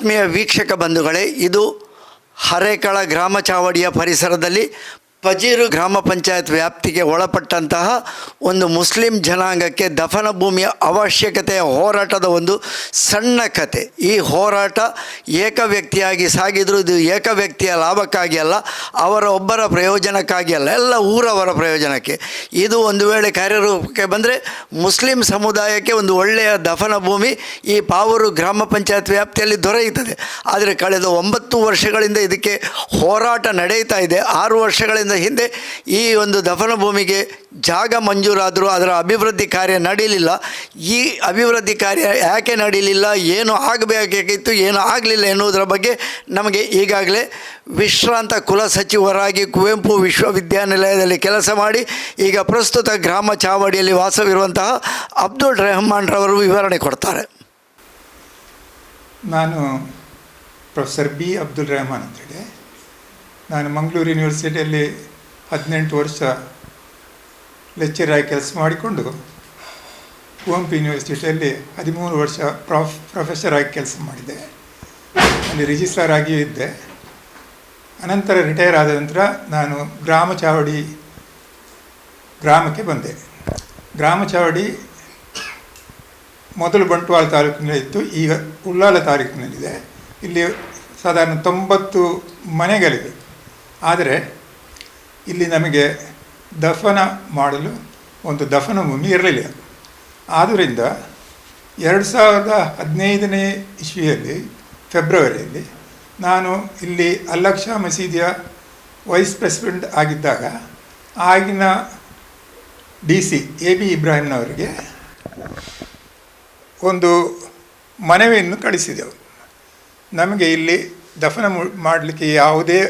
ಆತ್ಮೀಯ ವೀಕ್ಷಕ ಬಂಧುಗಳೇ ಇದು ಹರೇಕಳ ಗ್ರಾಮ ಚಾವಡಿಯ ಪರಿಸರದಲ್ಲಿ ಪಜೀರು ಗ್ರಾಮ ಪಂಚಾಯತ್ ವ್ಯಾಪ್ತಿಗೆ ಒಳಪಟ್ಟಂತಹ ಒಂದು ಮುಸ್ಲಿಂ ಜನಾಂಗಕ್ಕೆ ದಫನ ಭೂಮಿಯ ಅವಶ್ಯಕತೆಯ ಹೋರಾಟದ ಒಂದು ಸಣ್ಣ ಕತೆ. ಈ ಹೋರಾಟ ಏಕ ವ್ಯಕ್ತಿಯಾಗಿ ಸಾಗಿದ್ರು ಇದು ಏಕ ವ್ಯಕ್ತಿಯ ಲಾಭಕ್ಕಾಗಿ ಅಲ್ಲ, ಅವರ ಒಬ್ಬರ ಪ್ರಯೋಜನಕ್ಕಾಗಿ ಅಲ್ಲ, ಎಲ್ಲ ಊರವರ ಪ್ರಯೋಜನಕ್ಕೆ. ಇದು ಒಂದು ವೇಳೆ ಕಾರ್ಯರೂಪಕ್ಕೆ ಬಂದರೆ ಮುಸ್ಲಿಂ ಸಮುದಾಯಕ್ಕೆ ಒಂದು ಒಳ್ಳೆಯ ದಫನ ಭೂಮಿ ಈ ಪಾವೂರು ಗ್ರಾಮ ಪಂಚಾಯತ್ ವ್ಯಾಪ್ತಿಯಲ್ಲಿ ದೊರೆಯುತ್ತದೆ. ಆದರೆ ಕಳೆದ ಒಂಬತ್ತು ವರ್ಷಗಳಿಂದ ಇದಕ್ಕೆ ಹೋರಾಟ ನಡೆಯುತ್ತಾ ಇದೆ. ಆರು ವರ್ಷಗಳಿಂದ ಹಿಂದೆ ಈ ಒಂದು ದಫನ ಭೂಮಿಗೆ ಜಾಗ ಮಂಜೂರಾದರೂ ಅದರ ಅಭಿವೃದ್ಧಿ ಕಾರ್ಯ ನಡೀಲಿಲ್ಲ. ಈ ಅಭಿವೃದ್ಧಿ ಕಾರ್ಯ ಯಾಕೆ ನಡೀಲಿಲ್ಲ, ಏನು ಆಗಬೇಕಾಗಿತ್ತು, ಏನು ಆಗಲಿಲ್ಲ ಎನ್ನುವುದರ ಬಗ್ಗೆ ನಮಗೆ ಈಗಾಗಲೇ ವಿಶ್ರಾಂತ ಕುಲಸಚಿವರಾಗಿ ಕುವೆಂಪು ವಿಶ್ವವಿದ್ಯಾನಿಲಯದಲ್ಲಿ ಕೆಲಸ ಮಾಡಿ, ಈಗ ಪ್ರಸ್ತುತ ಗ್ರಾಮ ಚಾವಡಿಯಲ್ಲಿ ವಾಸವಿರುವಂತಹ ಅಬ್ದುಲ್ ರೆಹಮಾನ್ರವರು ವಿವರಣೆ ಕೊಡ್ತಾರೆ. ನಾನು ಪ್ರೊಫೆಸರ್ ಬಿ ಅಬ್ದುಲ್ ರೆಹಮಾನ್ ಅಂತೇಳಿ ನಾನು ಮಂಗಳೂರು ಯೂನಿವರ್ಸಿಟಿಯಲ್ಲಿ ಹದಿನೆಂಟು ವರ್ಷ ಲೆಕ್ಚರ್ ಆಗಿ ಕೆಲಸ ಮಾಡಿಕೊಂಡು ಕುವೆಂಪು ಯೂನಿವರ್ಸಿಟಿಯಲ್ಲಿ ಹದಿಮೂರು ವರ್ಷ ಪ್ರಾಫ್ ಪ್ರೊಫೆಸರ್ ಆಗಿ ಕೆಲಸ ಮಾಡಿದ್ದೆ. ಅಲ್ಲಿ ರಿಜಿಸ್ಟ್ರಾರ್ ಆಗಿಯೂ ಇದ್ದೆ. ಅನಂತರ ರಿಟೈರ್ ಆದ ನಂತರ ನಾನು ಗ್ರಾಮ ಚಾವಡಿ ಗ್ರಾಮಕ್ಕೆ ಬಂದೆ. ಗ್ರಾಮ ಚಾವಡಿ ಮೊದಲು ಬಂಟ್ವಾಳ ತಾಲೂಕಿನಲ್ಲಿತ್ತು ಈಗ ಉಳ್ಳಾಲ ತಾಲೂಕಿನಲ್ಲಿದೆ. ಇಲ್ಲಿ ಸಾಧಾರಣ ತೊಂಬತ್ತು ಮನೆಗಳಿವೆ. ಆದರೆ ಇಲ್ಲಿ ನಮಗೆ ದಫನ ಮಾಡಲು ಒಂದು ದಫನ ಭೂಮಿ ಇರಲಿಲ್ಲ. ಆದ್ದರಿಂದ ಎರಡು ಸಾವಿರದ ಹದಿನೈದನೇ ಇಸ್ವಿಯಲ್ಲಿ, ಫೆಬ್ರವರಿಯಲ್ಲಿ ನಾನು ಇಲ್ಲಿ ಅಲ್ಲಕ್ಷ ಮಸೀದಿಯ ವೈಸ್ ಪ್ರೆಸಿಡೆಂಟ್ ಆಗಿದ್ದಾಗ ಆಗಿನ ಡಿ ಸಿ ಎ ಬಿ ಇಬ್ರಾಹಿಂನವರಿಗೆ ಒಂದು ಮನವಿಯನ್ನು ಕಳಿಸಿದೆವು. ನಮಗೆ ಇಲ್ಲಿ ದಫನ ಮಾಡಲಿಕ್ಕೆ ಯಾವುದೇ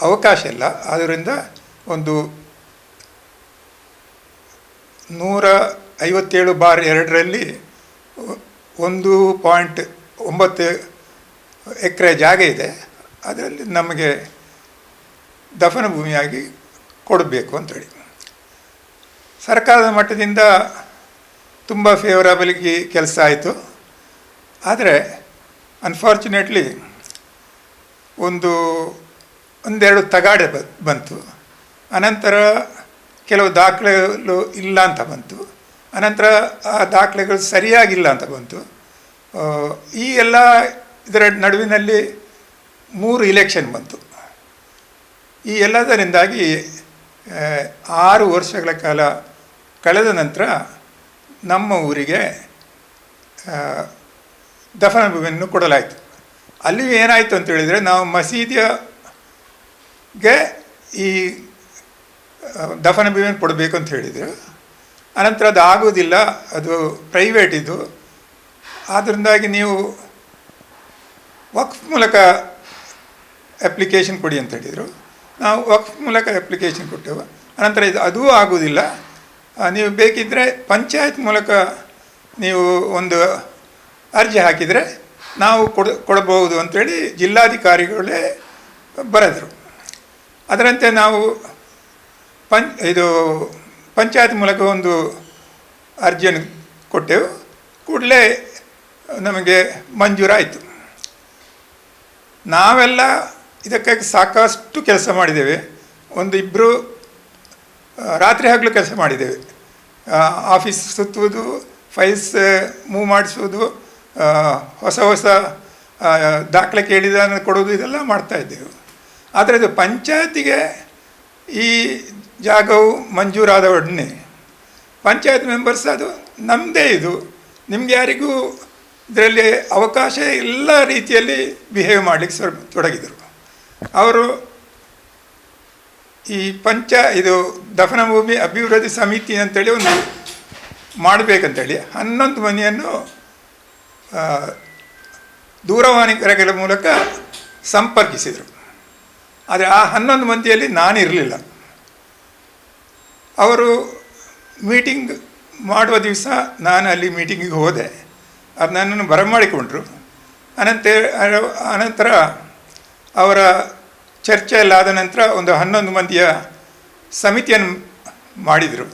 ಅವಕಾಶ ಇಲ್ಲ. ಆದ್ದರಿಂದ ಒಂದು ನೂರ ಐವತ್ತೇಳು ಬಾರ್ ಎರಡರಲ್ಲಿ ಒಂದು ಪಾಯಿಂಟ್ ಒಂಬತ್ತು ಎಕರೆ ಜಾಗ ಇದೆ. ಅದರಲ್ಲಿ ನಮಗೆ ದಫನ ಭೂಮಿಯಾಗಿ ಕೊಡಬೇಕು ಅಂತೇಳಿ. ಸರ್ಕಾರದ ಮಟ್ಟದಿಂದ ತುಂಬ ಫೇವರಬಲ್ಗೆ ಕೆಲಸ ಆಯಿತು. ಆದರೆ ಅನ್ಫಾರ್ಚುನೇಟ್ಲಿ ಒಂದು ಒಂದೆರಡು ತಗಾಡೆ ಬಂತು. ಅನಂತರ ಕೆಲವು ದಾಖಲೆಗಳು ಇಲ್ಲ ಅಂತ ಬಂತು. ಅನಂತರ ಆ ದಾಖಲೆಗಳು ಸರಿಯಾಗಿಲ್ಲ ಅಂತ ಬಂತು. ಈ ಎಲ್ಲ ಇದರ ನಡುವಿನಲ್ಲಿ ಮೂರು ಇಲೆಕ್ಷನ್ ಬಂತು. ಈ ಎಲ್ಲದರಿಂದಾಗಿ ಆರು ವರ್ಷಗಳ ಕಾಲ ಕಳೆದ ನಂತರ ನಮ್ಮ ಊರಿಗೆ ದಫನ ಭೂಮಿಯನ್ನು ಕೊಡಲಾಯಿತು. ಅಲ್ಲಿ ಏನಾಯಿತು ಅಂತ ಹೇಳಿದರೆ ನಾವು ಮಸೀದಿಯಗೆ ಈ ದಫನ ಭೂಮಿಯನ್ನು ಕೊಡಬೇಕು ಅಂತ ಹೇಳಿದರು. ಅನಂತರ ಅದು ಆಗೋದಿಲ್ಲ, ಅದು ಪ್ರೈವೇಟ್ ಇದು. ಆದ್ದರಿಂದಾಗಿ ನೀವು ವಕ್ಫ್ ಮೂಲಕ ಅಪ್ಲಿಕೇಶನ್ ಕೊಡಿ ಅಂತ ಹೇಳಿದರು. ನಾವು ವಕ್ಫ್ ಮೂಲಕ ಅಪ್ಲಿಕೇಶನ್ ಕೊಟ್ಟೆವು. ಅನಂತರ ಇದು, ಅದೂ ಆಗುವುದಿಲ್ಲ ನೀವು ಬೇಕಿದ್ದರೆ ಪಂಚಾಯತ್ ಮೂಲಕ ನೀವು ಒಂದು ಅರ್ಜಿ ಹಾಕಿದರೆ ನಾವು ಕೊಡ, ಕೊಡಬಹುದು ಅಂಥೇಳಿ ಜಿಲ್ಲಾಧಿಕಾರಿಗಳೇ ಬರೆದರು. ಅದರಂತೆ ನಾವು ಪಂ, ಇದು ಪಂಚಾಯತ್ ಮೂಲಕ ಒಂದು ಅರ್ಜಿಯನ್ನು ಕೊಟ್ಟೆವು. ಕೂಡಲೇ ನಮಗೆ ಮಂಜೂರಾಯಿತು. ನಾವೆಲ್ಲ ಇದಕ್ಕಾಗಿ ಸಾಕಷ್ಟು ಕೆಲಸ ಮಾಡಿದ್ದೇವೆ. ಒಂದು ಇಬ್ಬರು ರಾತ್ರಿ ಹಗಲು ಕೆಲಸ ಮಾಡಿದ್ದೇವೆ. ಆಫೀಸ್ ಸುತ್ತುವುದು, ಫೈಲ್ಸ್ ಮೂವ್ ಮಾಡಿಸುವುದು ಹೊಸ ಹೊಸ ದಾಖಲೆ ಕೇಳಿದ ಕೊಡೋದು ಇದೆಲ್ಲ ಮಾಡ್ತಾ ಇದ್ದೆವು. ಆದರೆ ಅದು ಪಂಚಾಯತಿಗೆ ಈ ಜಾಗವು ಮಂಜೂರಾದ ಒಡನೆ ಪಂಚಾಯತ್ ಮೆಂಬರ್ಸ್ ಅದು ನಮ್ಮದೇ ಇದು. ನಿಮ್ಗೆ ಯಾರಿಗೂ ಇದರಲ್ಲಿ ಅವಕಾಶ ಎಲ್ಲ ರೀತಿಯಲ್ಲಿ ಬಿಹೇವ್ ಮಾಡಲಿಕ್ಕೆ ಸ್ವಲ್ಪ ತೊಡಗಿದರು. ಅವರು ಈ ಪಂಚ ಇದು ದಫನ ಭೂಮಿ ಅಭಿವೃದ್ಧಿ ಸಮಿತಿ ಅಂತೇಳಿ ಒಂದು ಮಾಡಬೇಕಂತೇಳಿ ಹನ್ನೊಂದು ಮನೆಯನ್ನು ದೂರವಾಣಿ ಕರೆಗಳ ಮೂಲಕ ಸಂಪರ್ಕಿಸಿದರು. ಆದರೆ ಆ ಹನ್ನೊಂದು ಮಂದಿಯಲ್ಲಿ ನಾನು ಇರಲಿಲ್ಲ ಅವರು ಮೀಟಿಂಗ್ ಮಾಡುವ ದಿವಸ ನಾನು ಅಲ್ಲಿ ಮೀಟಿಂಗಿಗೆ ಹೋದೆ. ಅದು ನನ್ನನ್ನು ಬರಮಾಡಿಕೊಂಡ್ರು ಅನಂತರ ಅನಂತರ ಅವರ ಚರ್ಚೆ ಎಲ್ಲ ಆದ ನಂತರ ಒಂದು ಹನ್ನೊಂದು ಮಂದಿಯ ಸಮಿತಿಯನ್ನು ಮಾಡಿದರು.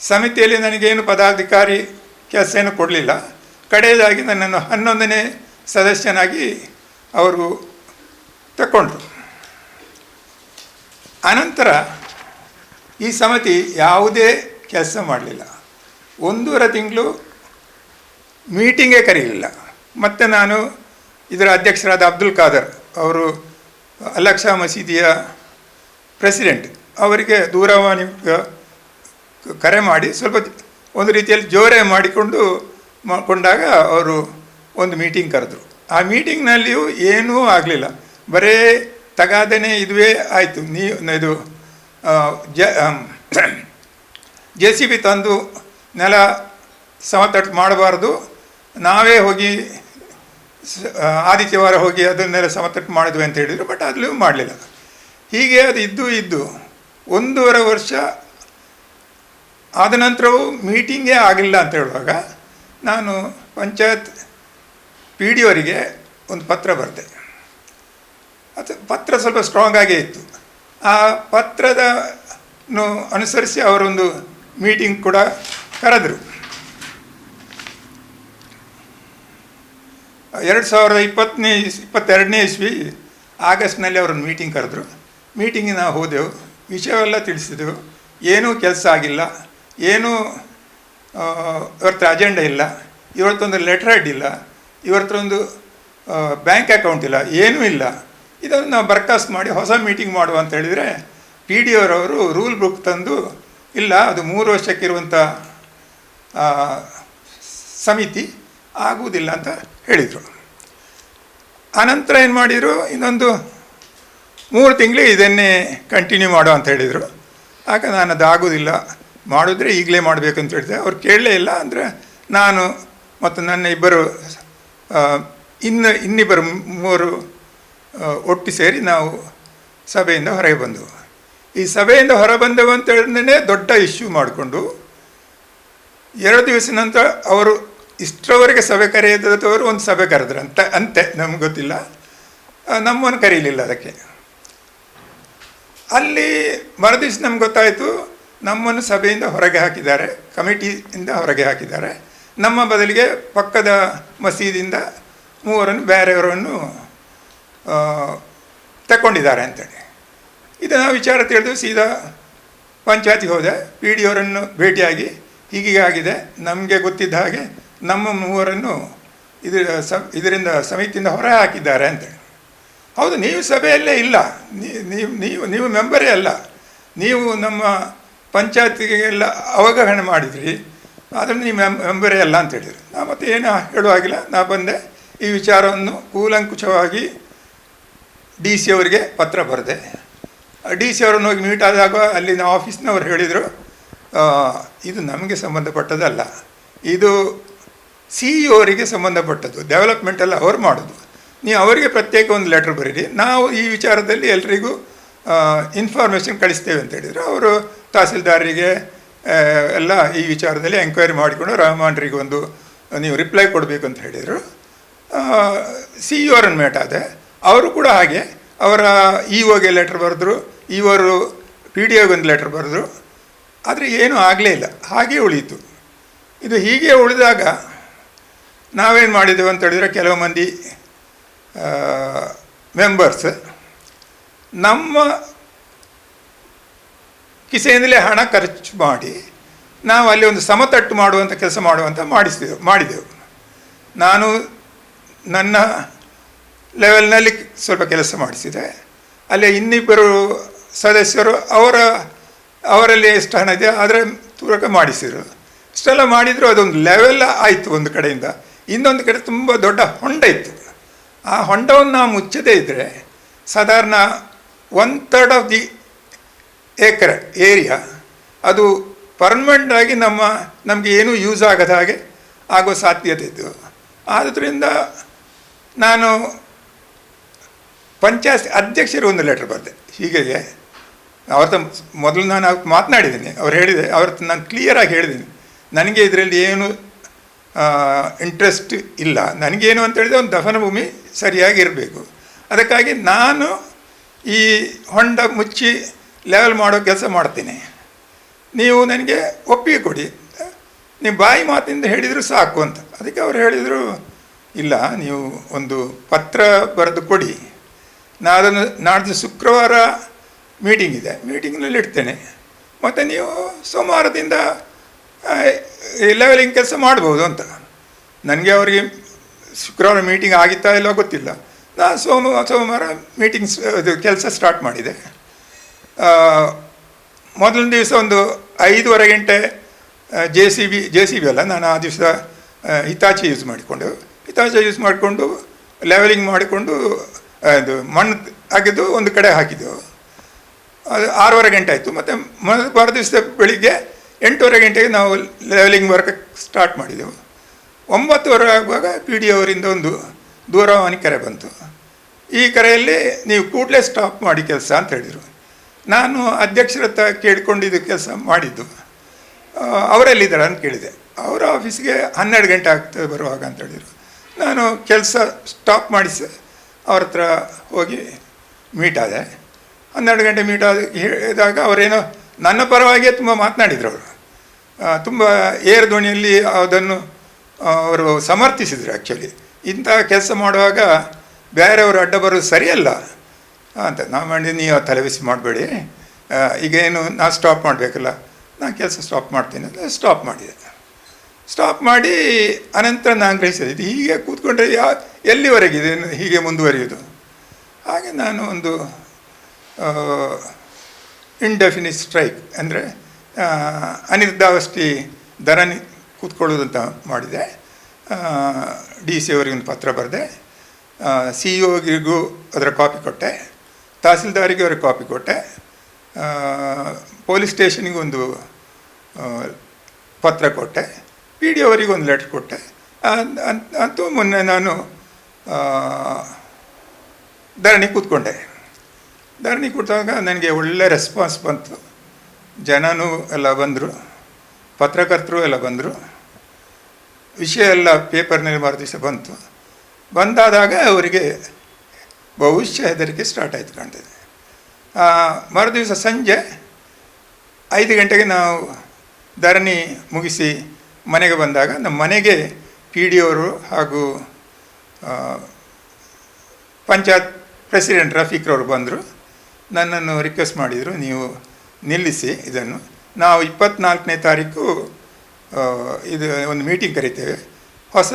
ಸಮಿತಿಯಲ್ಲಿ ನನಗೇನು ಪದಾಧಿಕಾರಿ ಕೆಲಸ ಏನು ಕೊಡಲಿಲ್ಲ. ಕಡೆಯದಾಗಿ ನನ್ನನ್ನು ಹನ್ನೊಂದನೇ ಸದಸ್ಯನಾಗಿ ಅವರು ತಗೊಂಡ್ರು ಅನಂತರ ಈ ಸಮಿತಿ ಯಾವುದೇ ಕೆಲಸ ಮಾಡಲಿಲ್ಲ. ಒಂದೂವರೆ ತಿಂಗಳು ಮೀಟಿಂಗೇ ಕರೀಲಿಲ್ಲ. ಮತ್ತು ನಾನು ಇದರ ಅಧ್ಯಕ್ಷರಾದ ಅಬ್ದುಲ್ ಖಾದರ್ ಅವರು ಅಲಕ್ಷಾ ಮಸೀದಿಯ ಪ್ರೆಸಿಡೆಂಟ್ ಅವರಿಗೆ ದೂರವಾಣಿ ಕರೆ ಮಾಡಿ ಸ್ವಲ್ಪ ಒಂದು ರೀತಿಯಲ್ಲಿ ಜೋರೆ ಮಾಡಿಕೊಂಡು ಮಾಡಿಕೊಂಡಾಗ ಕೊಂಡಾಗ ಅವರು ಒಂದು ಮೀಟಿಂಗ್ ಕರೆದ್ರು. ಆ ಮೀಟಿಂಗ್ನಲ್ಲಿಯೂ ಏನೂ ಆಗಲಿಲ್ಲ. ಬರೇ ತಗಾದನೆ ಇದುವೇ ಆಯಿತು. ನೀ, ಇದು ಜ ಸಿ ಬಿ ತಂದು ನೆಲ ಸಮತಟ್ಟು ಮಾಡಬಾರ್ದು. ನಾವೇ ಹೋಗಿ ಆದಿತ್ಯವಾರ ಹೋಗಿ ಅದನ್ನೆಲ್ಲ ಸಮತಟ್ಟು ಮಾಡಿದ್ವಿ ಅಂತ ಹೇಳಿದರು, ಬಟ್ ಅದಲ್ಲೂ ಮಾಡಲಿಲ್ಲ. ಹೀಗೆ ಅದು ಇದ್ದು ಇದ್ದು ಒಂದೂವರೆ ವರ್ಷ ಆದ ನಂತರವೂ ಮೀಟಿಂಗೇ ಆಗಲಿಲ್ಲ ಅಂತ ಹೇಳುವಾಗ ನಾನು ಪಂಚಾಯತ್ ಪಿ ಡಿ ಅವರಿಗೆ ಒಂದು ಪತ್ರ ಬರೆದೆ. ಅದು ಪತ್ರ ಸ್ವಲ್ಪ ಸ್ಟ್ರಾಂಗ್ ಆಗೇ ಇತ್ತು. ಆ ಪತ್ರದ ಅನುಸರಿಸಿ ಅವರೊಂದು ಮೀಟಿಂಗ್ ಕೂಡ ಕರೆದರು. ಎರಡು ಸಾವಿರದ ಇಪ್ಪತ್ತನೇ, ಇಪ್ಪತ್ತೆರಡನೇ ಇಸ್ವಿ ಆಗಸ್ಟ್ನಲ್ಲಿ ಅವರೊಂದು ಮೀಟಿಂಗ್ ಕರೆದ್ರು. ಮೀಟಿಂಗಿಗೆ ನಾವು ಹೋದೆವು. ವಿಷಯವೆಲ್ಲ ತಿಳಿಸಿದೆವು. ಏನೂ ಕೆಲಸ ಆಗಿಲ್ಲ. ಏನೂ ಇವ್ರತ್ರ ಅಜೆಂಡ ಇಲ್ಲ. ಇವತ್ತೊಂದು ಲೆಟರ್ ಹೆಡ್ ಇಲ್ಲ. ಇವತ್ತೊಂದು ಬ್ಯಾಂಕ್ ಅಕೌಂಟ್ ಇಲ್ಲ. ಏನೂ ಇಲ್ಲ. ಇದನ್ನು ನಾವು ಬರ್ಕಾಸ್ಟ್ ಮಾಡಿ ಹೊಸ ಮೀಟಿಂಗ್ ಮಾಡುವ ಅಂತ ಹೇಳಿದರೆ ಪಿ ಡಿ ಅವರವರು ರೂಲ್ ಬುಕ್ ತಂದು ಇಲ್ಲ ಅದು ಮೂರು ವರ್ಷಕ್ಕಿರುವಂಥ ಸಮಿತಿ ಆಗುವುದಿಲ್ಲ ಅಂತ ಹೇಳಿದರು. ಆನಂತರ ಏನು ಮಾಡಿದರು? ಇನ್ನೊಂದು ಮೂರು ತಿಂಗಳು ಇದನ್ನೇ ಕಂಟಿನ್ಯೂ ಮಾಡು ಅಂತ ಹೇಳಿದರು. ಆಗ ನಾನು ಅದು ಆಗೋದಿಲ್ಲ ಮಾಡಿದ್ರೆ ಈಗಲೇ ಮಾಡಬೇಕು ಅಂತ ಹೇಳಿದೆ. ಅವ್ರು ಕೇಳಲೇ ಇಲ್ಲ. ಅಂದರೆ ನಾನು ಮತ್ತು ನನ್ನ ಇಬ್ಬರು ಇನ್ನು ಇನ್ನಿಬ್ಬರು ಮೂವರು ಆ, ಒಟ್ಟು ಸೇರಿ ನಾವು ಸಭೆಯಿಂದ ಹೊರಗೆ ಬಂದೆವು ಈ ಸಭೆಯಿಂದ ಹೊರ ಬಂದೆವು ಅಂತ ಹೇಳಿದ್ರೆ ದೊಡ್ಡ ಇಶ್ಯೂ ಮಾಡಿಕೊಂಡು, ಎರಡು ದಿವಸ ನಂತರ ಅವರು ಇಷ್ಟರವರೆಗೆ ಸಭೆ ಕರೆಯದವರು ಒಂದು ಸಭೆ ಕರೆದ್ರು ಅಂತ, ಅಂತೆ, ನಮ್ಗೆ ಗೊತ್ತಿಲ್ಲ. ನಮ್ಮನ್ನು ಕರೀಲಿಲ್ಲ ಅದಕ್ಕೆ. ಅಲ್ಲಿ ಮರುದಿವ್ಸ ನಮ್ಗೆ ಗೊತ್ತಾಯಿತು, ನಮ್ಮನ್ನು ಸಭೆಯಿಂದ ಹೊರಗೆ ಹಾಕಿದ್ದಾರೆ, ಕಮಿಟಿಯಿಂದ ಹೊರಗೆ ಹಾಕಿದ್ದಾರೆ. ನಮ್ಮ ಬದಲಿಗೆ ಪಕ್ಕದ ಮಸೀದಿಯಿಂದ ಮೂವರನ್ನು, ಬೇರೆಯವರನ್ನು ತಗೊಂಡಿದ್ದಾರೆ ಅಂತೇಳಿ. ಇದನ್ನು ವಿಚಾರ ತಿಳಿದು ಸೀದಾ ಪಂಚಾಯತಿಗೆ ಹೋದೆ. ಪಿ ಡಿ ಅವರನ್ನು ಭೇಟಿಯಾಗಿ ಹೀಗೀಗೆ ಆಗಿದೆ. ನಮಗೆ ಗೊತ್ತಿದ್ದ ಹಾಗೆ ನಮ್ಮ ಮೂವರನ್ನು ಇದು ಸ, ಇದರಿಂದ ಸಮಿತಿಯಿಂದ ಹೊರ ಹಾಕಿದ್ದಾರೆ ಅಂತೇಳಿ. ಹೌದು, ನೀವು ಸಭೆಯಲ್ಲೇ ಇಲ್ಲ. ನೀವು ನೀವು ನೀವು ಮೆಂಬರೇ ಅಲ್ಲ. ನೀವು ನಮ್ಮ ಪಂಚಾಯತಿಗೆಲ್ಲ ಅವಗಹಣೆ ಮಾಡಿದ್ರಿ. ಆದರೆ ನೀವು ಮೆಂಬರೇ ಅಲ್ಲ ಅಂತ ಹೇಳಿದ್ರು. ನಾ ಮತ್ತೆ ಏನು ಹೇಳುವಾಗಿಲ್ಲ ನಾ ಬಂದೆ. ಈ ವಿಚಾರವನ್ನು ಕೂಲಂಕುಷವಾಗಿ ಡಿ ಸಿ ಅವರಿಗೆ ಪತ್ರ ಬರೆದೆ. ಡಿ ಸಿ ಅವರನ್ನು ಹೋಗಿ ಮೀಟ್ ಆದಾಗ ಅಲ್ಲಿನ ಆಫೀಸ್ನವ್ರು ಹೇಳಿದರು ಇದು ನಮಗೆ ಸಂಬಂಧಪಟ್ಟದಲ್ಲ. ಇದು ಸಿ ಇ ಅವರಿಗೆ ಸಂಬಂಧಪಟ್ಟದ್ದು ಡೆವಲಪ್ಮೆಂಟ್ ಎಲ್ಲ ಅವ್ರು ಮಾಡೋದು. ನೀವು ಅವರಿಗೆ ಪ್ರತ್ಯೇಕ ಒಂದು ಲೆಟ್ರ್ ಬರೀರಿ. ನಾವು ಈ ವಿಚಾರದಲ್ಲಿ ಎಲ್ರಿಗೂ ಇನ್ಫಾರ್ಮೇಷನ್ ಕಳಿಸ್ತೇವೆ ಅಂತ ಹೇಳಿದರು. ಅವರು ತಹಸೀಲ್ದಾರರಿಗೆ ಎಲ್ಲ ಈ ವಿಚಾರದಲ್ಲಿ ಎಂಕ್ವೈರಿ ಮಾಡಿಕೊಂಡು ರಹಮಾನ್ರಿಗೆ ಒಂದು, ನೀವು ರಿಪ್ಲೈ ಕೊಡಬೇಕು ಅಂತ ಹೇಳಿದರು. ಸಿ ಇ ಅವರನ್ನು ಮೇಟ್ ಆದೆ. ಅವರು ಕೂಡ ಹಾಗೆ. ಅವರ ಇ ಒಗೆ ಲೆಟ್ರ್ ಬರೆದ್ರು ಇವರು ಪಿ ಡಿ ಒಂದು ಲೆಟ್ರ್ ಬರೆದ್ರು. ಆದರೆ ಏನೂ ಆಗಲೇ ಇಲ್ಲ. ಹಾಗೇ ಉಳಿಯಿತು. ಇದು ಹೀಗೆ ಉಳಿದಾಗ ನಾವೇನು ಮಾಡಿದ್ದೇವೆ ಅಂತ ಹೇಳಿದರೆ ಕೆಲವು ಮಂದಿ ಮೆಂಬರ್ಸ್ ನಮ್ಮ ಕಿಸೆಯಿಂದಲೇ ಹಣ ಖರ್ಚು ಮಾಡಿ ನಾವು ಅಲ್ಲಿ ಒಂದು ಸಮತಟ್ಟು ಮಾಡುವಂಥ ಕೆಲಸ ಮಾಡುವಂಥ ಮಾಡಿಸಿದೆವು, ಮಾಡಿದೆವು. ನಾನು ನನ್ನ ಲೆವೆಲ್ನಲ್ಲಿ ಸ್ವಲ್ಪ ಕೆಲಸ ಮಾಡಿಸಿದೆ. ಅಲ್ಲಿ ಇನ್ನಿಬ್ಬರು ಸದಸ್ಯರು ಅವರ, ಅವರಲ್ಲಿ ಎಷ್ಟು ಹಣ ಇದೆ ಆದರೆ ತೂರಕ ಮಾಡಿಸಿದರು. ಇಷ್ಟೆಲ್ಲ ಮಾಡಿದರೂ, ಅದೊಂದು ಲೆವೆಲ್ ಆಯಿತು ಒಂದು ಕಡೆಯಿಂದ. ಇನ್ನೊಂದು ಕಡೆ ತುಂಬ ದೊಡ್ಡ ಹೊಂಡ ಇತ್ತು. ಆ ಹೊಂಡವನ್ನು ನಾವು ಮುಚ್ಚದೇ ಇದ್ದರೆ ಸಾಧಾರಣ one third of the acre area ಅದು ಪರ್ಮನೆಂಟ್ ಆಗಿ ನಮ್ಮ, ನಮಗೆ ಏನೂ ಯೂಸ್ ಆಗದ ಹಾಗೆ ಆಗೋ ಸಾಧ್ಯತೆ ಇತ್ತು. ಆದ್ದರಿಂದ ನಾನು ಪಂಚಾಯತ್ ಅಧ್ಯಕ್ಷರು ಒಂದು ಲೆಟ್ರ್ ಬರೆದೆ ಹೀಗೆ ಅವ್ರ ಮೊದಲು ನಾನು ಮಾತನಾಡಿದ್ದೀನಿ. ಅವ್ರು ಹೇಳಿದೆ, ಅವ್ರ ನಾನು ಕ್ಲಿಯರಾಗಿ ಹೇಳಿದ್ದೀನಿ. ನನಗೆ ಇದರಲ್ಲಿ ಏನು ಇಂಟ್ರೆಸ್ಟ್ ಇಲ್ಲ. ನನಗೇನು ಅಂತ ಹೇಳಿದ್ರೆ ಒಂದು ದಫನ ಭೂಮಿ ಸರಿಯಾಗಿ ಇರಬೇಕು. ಅದಕ್ಕಾಗಿ ನಾನು ಈ ಹೊಂಡ ಮುಚ್ಚಿ ಲೆವೆಲ್ ಮಾಡೋ ಕೆಲಸ ಮಾಡ್ತೀನಿ. ನೀವು ನನಗೆ ಒಪ್ಪಿಗೆ ಕೊಡಿ. ನೀವು ಬಾಯಿ ಮಾತಿಂದ ಹೇಳಿದರೂ ಸಾಕು ಅಂತ. ಅದಕ್ಕೆ ಅವ್ರು ಹೇಳಿದರು, ಇಲ್ಲ, ನೀವು ಒಂದು ಪತ್ರ ಬರೆದು ಕೊಡಿ. ನಾನು ಅದನ್ನು ನಾಡ್ದು ಶುಕ್ರವಾರ ಮೀಟಿಂಗ್ ಇದೆ. ಮೀಟಿಂಗ್ನಲ್ಲಿ ಇಡ್ತೇನೆ. ಮತ್ತು ನೀವು ಸೋಮವಾರದಿಂದ ಲೆವೆಲಿಂಗ್ ಕೆಲಸ ಮಾಡ್ಬೋದು ಅಂತ ನನಗೆ ಅವರಿಗೆ ಶುಕ್ರವಾರ ಮೀಟಿಂಗ್ ಆಗಿತ್ತಾ ಇಲ್ಲೋ ಗೊತ್ತಿಲ್ಲ. ನಾನು ಸೋಮ, ಸೋಮವಾರ ಮೀಟಿಂಗ್ಸ್ ಇದು ಕೆಲಸ ಸ್ಟಾರ್ಟ್ ಮಾಡಿದೆ. ಮೊದಲನೇ ದಿವಸ ಒಂದು ಐದೂವರೆ ಗಂಟೆ J C B J C B ಅಲ್ಲ, ನಾನು ಆ ದಿವಸ ಹಿತಾಚಿ ಯೂಸ್ ಮಾಡಿಕೊಂಡು ಹಿತಾಚಿ ಯೂಸ್ ಮಾಡಿಕೊಂಡು ಲೆವೆಲಿಂಗ್ ಮಾಡಿಕೊಂಡು ಅದು ಮಣ್ಣು ಅಗೆದು ಒಂದು ಕಡೆ ಹಾಕಿದ್ದೆವು ಅದು ಆರೂವರೆ ಗಂಟೆ ಆಯಿತು. ಮತ್ತು ಮರು ದಿವಸ ಬೆಳಿಗ್ಗೆ ಎಂಟೂವರೆ ಗಂಟೆಗೆ ನಾವು ಲೆವೆಲಿಂಗ್ ವರ್ಕ್ ಸ್ಟಾರ್ಟ್ ಮಾಡಿದೆವು. ಒಂಬತ್ತುವರೆ ಆಗುವಾಗ ಪಿ ಡಿ ಅವರಿಂದ ಒಂದು ದೂರವಾಣಿ ಕರೆ ಬಂತು. ಈ ಕರೆಯಲ್ಲಿ ನೀವು ಕೂಡಲೇ ಸ್ಟಾಪ್ ಮಾಡಿ ಕೆಲಸ ಅಂತ ಹೇಳಿದರು. ನಾನು ಅಧ್ಯಕ್ಷರ ಹತ್ರ ಕೇಳಿಕೊಂಡಿದ್ದು ಕೆಲಸ ಮಾಡಿದ್ದು. ಅವರೆಲ್ಲಿದ್ದಾರೆ ಅಂತ ಕೇಳಿದೆ. ಅವರ ಆಫೀಸ್ಗೆ ಹನ್ನೆರಡು ಗಂಟೆ ಆಗ್ತದೆ ಬರುವಾಗ ಅಂತ ಹೇಳಿದರು. ನಾನು ಕೆಲಸ ಸ್ಟಾಪ್ ಮಾಡಿಸಿ ಅವ್ರ ಹತ್ರ ಹೋಗಿ ಮೀಟ್ ಆದೆ. ಹನ್ನೆರಡು ಗಂಟೆ ಮೀಟ್ ಆದ ಹೇಳಿದಾಗ ಅವರೇನೋ ನನ್ನ ಪರವಾಗಿಯೇ ತುಂಬ ಮಾತನಾಡಿದರು ಅವರು. ತುಂಬ ಏರ್ ದೋಣಿಯಲ್ಲಿ ಅದನ್ನು ಅವರು ಸಮರ್ಥಿಸಿದರು ಆ್ಯಕ್ಚುಲಿ ಇಂಥ ಕೆಲಸ ಮಾಡುವಾಗ ಬೇರೆಯವರು ಅಡ್ಡ ಬರೋದು ಸರಿಯಲ್ಲ ಅಂತ. ನಾವು ಮಾಡಿ ನೀವು ತಲೆಬಿಸಿ ಮಾಡಬೇಡಿ. ಈಗೇನು ನಾನು ಸ್ಟಾಪ್ ಮಾಡಬೇಕಲ್ಲ. ನಾನು ಕೆಲಸ ಸ್ಟಾಪ್ ಮಾಡ್ತೀನಿ. ಅಂದರೆ ಸ್ಟಾಪ್ ಮಾಡಿದೆ. ಸ್ಟಾಪ್ ಮಾಡಿ ಅನಂತರ ನಾನು ಗ್ರಹಿಸಿದೆ ಇದು ಹೀಗೆ ಕೂತ್ಕೊಂಡ್ರೆ ಯಾ ಎಲ್ಲಿವರೆಗಿದೆ ಹೀಗೆ ಮುಂದುವರಿಯೋದು ಹಾಗೆ ನಾನು ಒಂದು ಇಂಡೆಫಿನಿಟ್ ಸ್ಟ್ರೈಕ್ ಅಂದರೆ ಅನಿರ್ಧಾವಷ್ಟಿ ದರ ಕೂತ್ಕೊಳ್ಳೋದಂತ ಮಾಡಿದೆ. ಡಿ ಸಿ ಅವರಿಗೆ ಒಂದು ಪತ್ರ ಬರೆದೆ. ಸಿ ಒಗಿಗೂ ಅದರ ಕಾಪಿ ಕೊಟ್ಟೆ. ತಹಸೀಲ್ದಾರಿಗೆ ಅವ್ರಿಗೆ ಕಾಪಿ ಕೊಟ್ಟೆ. ಪೊಲೀಸ್ ಸ್ಟೇಷನಿಗೆ ಒಂದು ಆ, ಪತ್ರ ಕೊಟ್ಟೆ. ಪಿ ಡಿ ಅವರಿಗೆ ಒಂದು ಲೆಟ್ರ್ ಕೊಟ್ಟೆ. ಅಂತೂ ಮೊನ್ನೆ ನಾನು ಧರಣಿ ಕೂತ್ಕೊಂಡೆ. ಧರಣಿ ಕೂತಾಗ ನನಗೆ ಒಳ್ಳೆ ರೆಸ್ಪಾನ್ಸ್ ಬಂತು. ಜನನೂ ಎಲ್ಲ ಬಂದರು, ಪತ್ರಕರ್ತರು ಎಲ್ಲ ಬಂದರು. ವಿಷಯ ಎಲ್ಲ ಪೇಪರ್ನಲ್ಲಿ ಮರುದಿವಸ ಬಂತು. ಬಂದಾದಾಗ ಅವರಿಗೆ ಭವಿಷ್ಯ ಹೆದರಿಕೆ ಸ್ಟಾರ್ಟ್ ಆಯಿತು ಕಾಣ್ತದೆ ಮರುದಿವಸ ಸಂಜೆ ಐದು ಗಂಟೆಗೆ ನಾವು ಧರಣಿ ಮುಗಿಸಿ ಮನೆಗೆ ಬಂದಾಗ ನಮ್ಮ ಮನೆಗೆ ಪಿ ಡಿ ಅವರು ಹಾಗೂ ಪಂಚಾಯತ್ ಪ್ರೆಸಿಡೆಂಟ್ ರಫೀಕ್ರವರು ಬಂದರು. ನನ್ನನ್ನು ರಿಕ್ವೆಸ್ಟ್ ಮಾಡಿದರು, ನೀವು ನಿಲ್ಲಿಸಿ ಇದನ್ನು. ನಾವು ಇಪ್ಪತ್ನಾಲ್ಕನೇ ತಾರೀಕು ಇದು ಒಂದು ಮೀಟಿಂಗ್ ಕರಿತೇವೆ. ಹೊಸ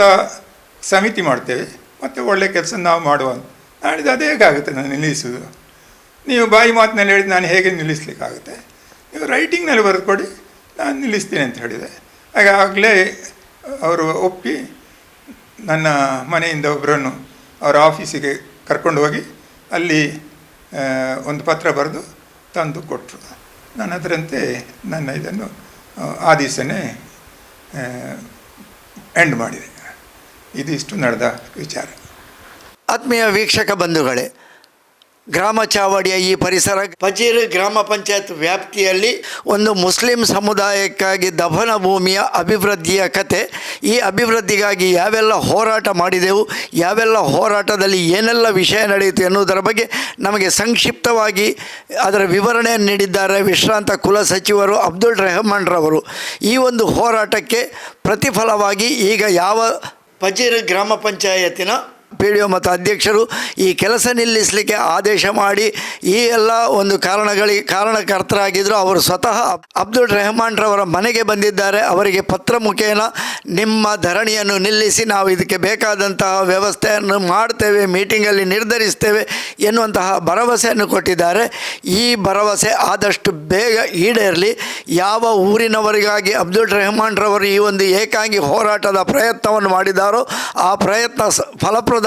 ಸಮಿತಿ ಮಾಡ್ತೇವೆ. ಮತ್ತು ಒಳ್ಳೆ ಕೆಲಸ ನಾವು ಮಾಡುವ ಅಂತ. ಅದು ಹೇಗಾಗುತ್ತೆ ನಾನು ನಿಲ್ಲಿಸೋದು ನೀವು ಬಾಯಿ ಮಾತಿನಲ್ಲಿ ಹೇಳಿದ ನಾನು ಹೇಗೆ ನಿಲ್ಲಿಸ್ಲಿಕ್ಕಾಗುತ್ತೆ? ನೀವು ರೈಟಿಂಗ್ನಲ್ಲಿ ಬರೆದುಕೊಡಿ, ನಾನು ನಿಲ್ಲಿಸ್ತೀನಿ ಅಂತ ಹೇಳಿದೆ. ಆಗಲೇ ಅವರು ಒಪ್ಪಿ ನನ್ನ ಮನೆಯಿಂದ ಒಬ್ಬರನ್ನು ಅವರ ಆಫೀಸಿಗೆ ಕರ್ಕೊಂಡು ಹೋಗಿ ಅಲ್ಲಿ ಒಂದು ಪತ್ರ ಬರೆದು ತಂದು ಕೊಟ್ಟರು ನಾನು ಅದರಂತೆ ನನ್ನ ಇದನ್ನು ಆ, ದಿವಸನೇ ಎಂಡ್ ಮಾಡಿದೆ. ಇದಿಷ್ಟು ನಡೆದ ವಿಚಾರ. ಆತ್ಮೀಯ ವೀಕ್ಷಕ ಬಂಧುಗಳೇ ಗ್ರಾಮ ಚಾವಡಿಯ ಈ ಪರಿಸರ ಪಜೀರು ಗ್ರಾಮ ಪಂಚಾಯತ್ ವ್ಯಾಪ್ತಿಯಲ್ಲಿ ಒಂದು ಮುಸ್ಲಿಂ ಸಮುದಾಯಕ್ಕಾಗಿ ದಫನ ಭೂಮಿಯ ಅಭಿವೃದ್ಧಿಯ ಕತೆ. ಈ ಅಭಿವೃದ್ಧಿಗಾಗಿ ಯಾವೆಲ್ಲ ಹೋರಾಟ ಮಾಡಿದೆವು, ಯಾವೆಲ್ಲ ಹೋರಾಟದಲ್ಲಿ ಏನೆಲ್ಲ ವಿಷಯ ನಡೆಯಿತು ಎನ್ನುವುದರ ಬಗ್ಗೆ ನಮಗೆ ಸಂಕ್ಷಿಪ್ತವಾಗಿ ಅದರ ವಿವರಣೆಯನ್ನು ನೀಡಿದ್ದಾರೆ ವಿಶ್ರಾಂತ ಕುಲ ಸಚಿವರು ಅಬ್ದುಲ್ ರೆಹಮಾನ್ರವರು ಈ ಒಂದು ಹೋರಾಟಕ್ಕೆ ಪ್ರತಿಫಲವಾಗಿ ಈಗ ಯಾವ ಪಜೀರು ಗ್ರಾಮ ಪಂಚಾಯತಿನ ಪಿ ಡಿ ಒ ಮತ್ತು ಅಧ್ಯಕ್ಷರು ಈ ಕೆಲಸ ನಿಲ್ಲಿಸಲಿಕ್ಕೆ ಆದೇಶ ಮಾಡಿ ಈ ಎಲ್ಲ ಒಂದು ಕಾರಣಗಳಿಗೆ ಕಾರಣಕರ್ತರಾಗಿದ್ದರು ಅವರು ಸ್ವತಃ ಅಬ್ದುಲ್ ರೆಹಮಾನ್ರವರ ಮನೆಗೆ ಬಂದಿದ್ದಾರೆ. ಅವರಿಗೆ ಪತ್ರ ಮುಖೇನ ನಿಮ್ಮ ಧರಣಿಯನ್ನು ನಿಲ್ಲಿಸಿ ನಾವು ಇದಕ್ಕೆ ಬೇಕಾದಂತಹ ವ್ಯವಸ್ಥೆಯನ್ನು ಮಾಡ್ತೇವೆ, ಮೀಟಿಂಗಲ್ಲಿ ನಿರ್ಧರಿಸ್ತೇವೆ ಎನ್ನುವಂತಹ ಭರವಸೆಯನ್ನು ಕೊಟ್ಟಿದ್ದಾರೆ. ಈ ಭರವಸೆ ಆದಷ್ಟು ಬೇಗ ಈಡೇರಲಿ. ಯಾವ ಊರಿನವರಿಗಾಗಿ ಅಬ್ದುಲ್ ರೆಹಮಾನ್ರವರು ಈ ಒಂದು ಏಕಾಂಗಿ ಹೋರಾಟದ ಪ್ರಯತ್ನವನ್ನು ಮಾಡಿದ್ದಾರೋ ಆ ಪ್ರಯತ್ನ ಸ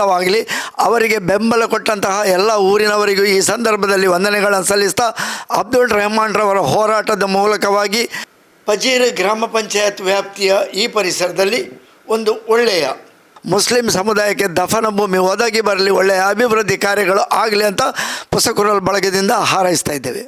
ಫಲಪ್ರದವಾಗಲಿ ಅವರಿಗೆ ಬೆಂಬಲ ಕೊಟ್ಟಂತಹ ಎಲ್ಲ ಊರಿನವರಿಗೂ ಈ ಸಂದರ್ಭದಲ್ಲಿ ವಂದನೆಗಳನ್ನು ಸಲ್ಲಿಸ್ತಾ ಅಬ್ದುಲ್ ರೆಹಮಾನ್ರವರ ಹೋರಾಟದ ಮೂಲಕವಾಗಿ ಪಜೀರ್ ಗ್ರಾಮ ಪಂಚಾಯತ್ ವ್ಯಾಪ್ತಿಯ ಈ ಪರಿಸರದಲ್ಲಿ ಒಂದು ಒಳ್ಳೆಯ ಮುಸ್ಲಿಂ ಸಮುದಾಯಕ್ಕೆ ದಫನ ಭೂಮಿ ಒದಗಿ ಬರಲಿ, ಒಳ್ಳೆಯ ಅಭಿವೃದ್ಧಿ ಕಾರ್ಯಗಳು ಆಗಲಿ ಅಂತ ಪುಸಕುರಲ್ ಬಳಗದಿಂದ ಹಾರೈಸ್ತಾ ಇದ್ದೇವೆ.